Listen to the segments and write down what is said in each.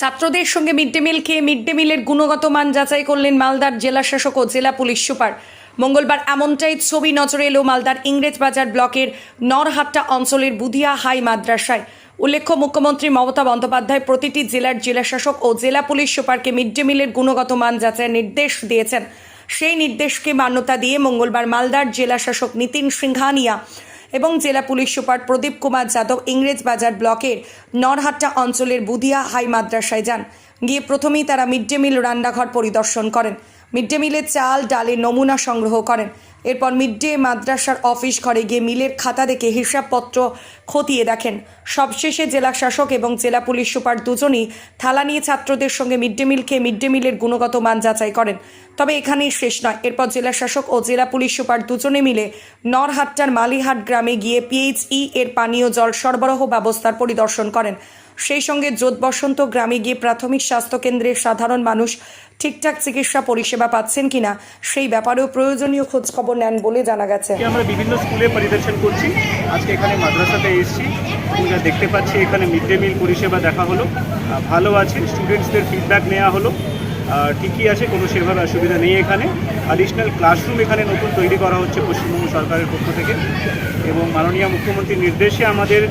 ছাত্রদের সঙ্গে mid day meal খেয়ে মিড ডে মিলের গুণগত মান যাচাই করলেন মালদার জেলা শাসক ও জেলা পুলিশ সুপার। মঙ্গলবার এমনটাই ছবি নজরে এলো মালদার ইংরেজবাজার ব্লকের নরহাট্টা অঞ্চলের বুধিয়া হাই মাদ্রাসায়। উল্লেখ্য, মুখ্যমন্ত্রী মমতা বন্দ্যোপাধ্যায় প্রতিটি জেলার জেলাশাসক ও জেলা পুলিশ সুপারকে মিড ডে মিলের গুণগত মান যাচাইয়ের নির্দেশ দিয়েছেন। সেই নির্দেশকে মান্যতা দিয়ে মঙ্গলবার মালদার জেলা শাসক নিতিন সিংহানিয়া এবং জেলা পুলিশ সুপার প্রদীপ কুমার যাদব ইংরেজবাজার ব্লকের নরহাট্টা অঞ্চলের বুধিয়া হাই মাদ্রাসায় যান। গিয়ে প্রথমেই তারা মিড ডে মিল রান্নাঘর পরিদর্শন করেন। মিড ডে মিলের চাল, ডালের নমুনা সংগ্রহ করেন। এরপর মিড ডে মাদ্রাসার অফিস ঘরে গিয়ে মিলের খাতা দেখে হিসাবপত্র খতিয়ে দেখেন। সবশেষে জেলা শাসক এবং জেলা পুলিশ সুপার দুজনই থালা নিয়ে ছাত্রদের সঙ্গে মিড ডে মিল খেয়ে মিড ডে মিলের গুণগত মান যাচাই করেন। তবে এখানেই শেষ নয়। এরপর জেলা শাসক ও জেলা পুলিশ সুপার দুজনে মিলে নরহাট্টার মালিহাট গ্রামে গিয়ে পিএইচই এর পানীয় জল সরবরাহ ব্যবস্থার পরিদর্শন করেন। সেই সঙ্গে জোট বসন্ত গ্রামে গিয়ে প্রাথমিক স্বাস্থ্যকেন্দ্রের সাধারণ মানুষ ঠিকঠাক চিকিৎসা পরিষেবা পাচ্ছেন কিনা সেই ব্যাপারেও প্রয়োজনীয় খোঁজখবর নেন বলে জানা গেছে। আমরা বিভিন্ন স্কুলে পরিদর্শন করছি। আজকে এখানে মাদ্রাসাতে এসেছি। যা দেখতে পাচ্ছি, এখানে মিড ডে মিল পরিষেবা দেখা হলো। ভালো আছে, স্টুডেন্টসদের ফিডব্যাক নেওয়া হলো। ঠিকই আছে, কোনো সেভাবে অসুবিধা নেই এখানে। অ্যাডিশনাল ক্লাসরুম এখানে নতুন তৈরি করা হচ্ছে পশ্চিমবঙ্গ সরকারের পক্ষ থেকে। এবং মাননীয় মুখ্যমন্ত্রীর নির্দেশে আমাদের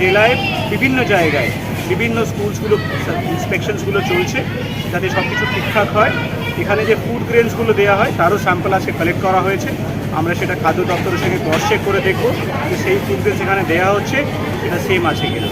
জেলায় বিভিন্ন জায়গায় বিভিন্ন স্কুলসগুলো, ইন্সপেকশনসগুলো চলছে যাতে সব কিছু ঠিকঠাক হয়। এখানে যে ফুড গ্রেনসগুলো দেওয়া হয়, তারও স্যাম্পল আজকে কালেক্ট করা হয়েছে। আমরা সেটা খাদ্য দপ্তরের সঙ্গে ক্রস চেক করে দেখব যে সেই ফুড গ্রেনস এখানে দেওয়া হচ্ছে, সেটা সেম আছে কিনা।